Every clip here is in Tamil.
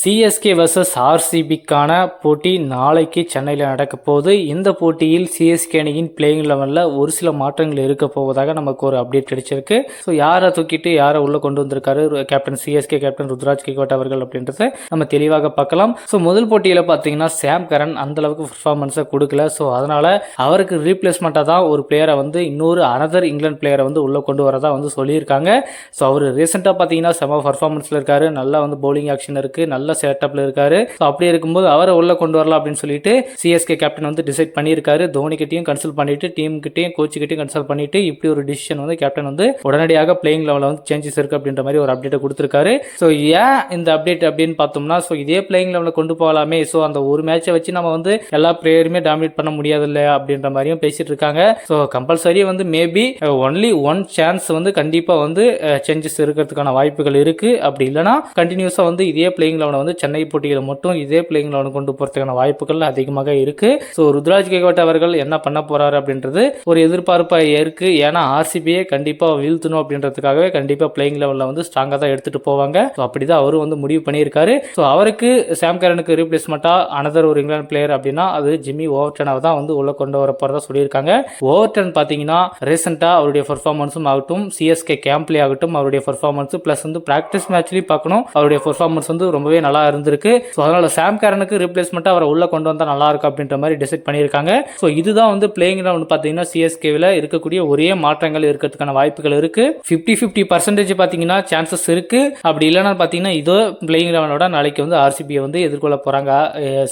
சிஎஸ்கே வர்சஸ் ஆர்சிபிக்கான போட்டி நாளைக்கு சென்னையில் நடக்க போகுது. இந்த போட்டியில் சிஎஸ்கே அணியின் பிளேயிங் லெவனில் ஒரு சில மாற்றங்கள் இருக்க போவதாக நமக்கு ஒரு அப்டேட் கிடைச்சிருக்கு. ஸோ யாரை தூக்கிட்டு யாரை உள்ளே கொண்டு வந்திருக்காரு? Captain CSK captain Ruturaj Gaikwad அவர்கள் அப்படின்றத நம்ம தெளிவாக பார்க்கலாம். ஸோ முதல் போட்டியில் பார்த்தீங்கன்னா சாம் கரன் அந்த அளவுக்கு பர்ஃபார்மன்ஸை கொடுக்கல. ஸோ அதனால் அவருக்கு ரீப்ளேஸ்மெண்ட்டாக தான் ஒரு பிளேயரை வந்து இன்னொரு அனதர் இங்கிலாந்து பிளேயரை வந்து உள்ளே கொண்டு வரதா வந்து சொல்லியிருக்காங்க. ஸோ அவர் ரீசெண்டாக பார்த்தீங்கன்னா செம பர்ஃபார்மன்ஸில் இருக்காரு. நல்லா வந்து பவுலிங் ஆக்ஷன் இருக்குது நல்ல செட்டப்பில் இருக்காரு. ஸோ அப்படி இருக்கும்போது அவரை உள்ளே கொண்டு வரலாம் அப்படின்னு சொல்லிட்டு சிஎஸ்கே கேப்டன் வந்து டிசைட் பண்ணியிருக்காரு. தோனிக்கிட்டையும் கன்சல்ட் பண்ணிட்டு டீம் கிட்டையும் கோச் கிட்டையும் கன்சல்ட் பண்ணிட்டு இப்படி ஒரு டிசிஷன் வந்து கேப்டன் வந்து உடனடியாக பிளேயிங் லெவலில் வந்து சேஞ்சஸ் இருக்கு அப்படின்ற மாதிரி ஒரு அப்டேட்டை கொடுத்துருக்காரு. ஸோ ஏன் இந்த அப்டேட் அப்படின்னு பார்த்தோம்னா ஸோ இதே பிளேயிங் லெவலில் கொண்டு போகலாமே. ஸோ அந்த ஒரு மேட்சை வச்சு நம்ம வந்து எல்லா பிளேயருமே டாமினேட் பண்ண முடியாது இல்லையா அப்படின்ற மாதிரியும் பேசிட்டு இருக்காங்க. ஸோ கம்பல்சரி வந்து மேபி ஒன்லி ஒன் சான்ஸ் வந்து கண்டிப்பாக வந்து uh, சேஞ்சஸ் இருக்கிறதுக்கான வாய்ப்புகள் இருக்கு. அப்படி இல்லைனா கண்டினியூஸாக வந்து இதே பிளேயிங் லெவனை வந்து சென்னை போட்டியில் மட்டும் இதே பிளேயிங் கொண்டு போகிறதுக்கான வாய்ப்புகள் அதிகமாக இருக்குது ஸோ ருத்ராஜ் கேகோட் அவர்கள் என்ன பண்ண போகிறாரு அப்படின்றது ஒரு எதிர்பார்ப்பாக இருக்குது ஏன்னா ஆர்சிபியை கண்டிப்பாக வீழ்த்தணும் அப்படின்றதுக்காகவே கண்டிப்பாக பிளேயிங் லெவலில் வந்து ஸ்ட்ராங்காக தான் எடுத்துகிட்டு போவாங்க. ஸோ அப்படிதான் அவரும் வந்து முடிவு பண்ணியிருக்காரு. ஸோ அவருக்கு சாம் கரனுக்கு ரீப்ளேஸ்மெண்ட்டாக அனதர் ஒரு இங்கிலாந்து பிளேயர் அப்படின்னா அது ஜிம்மி ஓவர்டனாக தான் வந்து உள்ளே கொண்டு வர போகிறதா சொல்லியிருக்காங்க. ஓவர்டன் பார்த்தீங்கன்னா ரீசெண்டாக அவருடைய பர்ஃபார்மன்ஸும் ஆகட்டும் சிஎஸ்கே கேம்ப்லே ஆகட்டும் அவருடைய பர்ஃபார்மன்ஸ் ப்ளஸ் வந்து ப்ராக்டிஸ் மேட்ச்லேயும் பார்க்கணும் அவருடைய பர்ஃபார்மன்ஸ் வந்து ரொம்பவே நல்லா இருந்திருக்கு. ஸோ அதனால் சாம் கேரனுக்கு ரீப்ளேஸ்மெண்ட்டாக அவரை உள்ளே கொண்டு வந்தால் நல்லா இருக்கும் அப்படின்ற மாதிரி டிசைட் பண்ணியிருக்காங்க. ஸோ இதுதான் வந்து பிளேயிங் வந்து பார்த்தீங்கன்னா சிஎஸ்கேவில் இருக்கக்கூடிய ஒரே மாற்றங்கள் இருக்கிறதுக்கான வாய்ப்புகள் இருக்கு. ஃபிஃப்டி ஃபிஃப்டி பர்சன்டேஜ் பார்த்தீங்கன்னா சான்சஸ் இருக்கு. அப்படி இல்லைன்னா பார்த்தீங்கன்னா இதோ பிளேயிங் லெவனோட நாளைக்கு வந்து ஆர்சிபியை வந்து எதிர்கொள்ள போகிறாங்க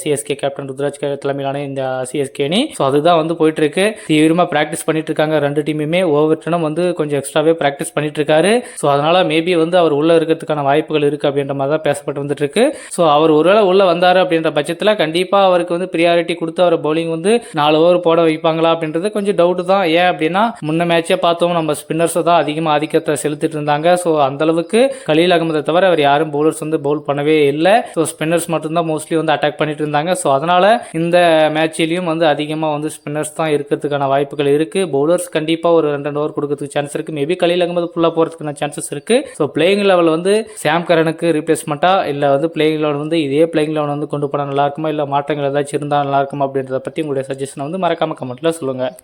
சிஎஸ்கே கேப்டன் ருத்ராஜ் தலைமையிலான இந்த சிஎஸ்கே அணி. ஸோ அதுதான் வந்து போயிட்டு இருக்கு தீவிரமாக ப்ராக்டிஸ் பண்ணிட்டு இருக்காங்க ரெண்டு டீமுமே ஓவர்டனும் வந்து கொஞ்சம் எக்ஸ்ட்ராவே ப்ராக்டிஸ் பண்ணிட்டு இருக்காரு ஸோ அதனால மேபி வந்து அவர் உள்ள இருக்கிறதுக்கான வாய்ப்புகள் இருக்கு அப்படின்ற மாதிரி தான் பேசப்பட்டு வந்துட்டு இருக்கு ஸோ அவர் ஒருவேளை உள்ளே வந்தார் அப்படின்ற பட்சத்தில் கண்டிப்பாக அவருக்கு வந்து ப்ரியாரிட்டி கொடுத்து அவர் பவுலிங் வந்து நாலு ஓவர் போட வைப்பாங்களா அப்படின்றது கொஞ்சம் டவுட் தான். ஏன் அப்படின்னா முன்ன மேட்சே பார்த்தோம் நம்ம ஸ்பின்னர்ஸை தான் அதிகமாக ஆதிக்கத்தை செலுத்திட்டு இருந்தாங்க. ஸோ அந்த அளவுக்கு கலீல் அகமதை தவிர அவர் யாரும் பவுலர்ஸ் வந்து பவுல் பண்ணவே இல்லை. ஸோ ஸ்பின்னர்ஸ் மட்டும்தான் மோஸ்ட்லி வந்து அட்டாக் பண்ணிட்டு இருந்தாங்க. ஸோ அதனால் இந்த மேட்ச்லேயும் வந்து அதிகமாக வந்து ஸ்பின்னர்ஸ் தான் இருக்கிறதுக்கான வாய்ப்புகள் இருக்குது பவுலர்ஸ் கண்டிப்பாக ஒரு ரெண்டு ஓவர் கொடுக்கறதுக்கு சான்ஸ் இருக்குது மேபி கலீல் அகமது ஃபுல்லாக போகிறதுக்கான சான்சஸ் இருக்குது ஸோ பிளேயிங் லெவல் வந்து சாம் கரனுக்கு ரீப்ளேஸ்மெண்ட்டாக இல்லை வந்து பிளேயிங் லெவல் வந்து இதே பிளேயிங் லெவன் வந்து கொண்டு போனால் நல்லாயிருக்குமா? இல்லை மாற்றங்கள் ஏதாச்சும் இருந்தால் நல்லாயிருக்குமா அப்படின்றத பற்றி உங்களுடைய சஜஷனை வந்து மறக்காமல் கமெண்ட்டில் சொல்லுங்கள்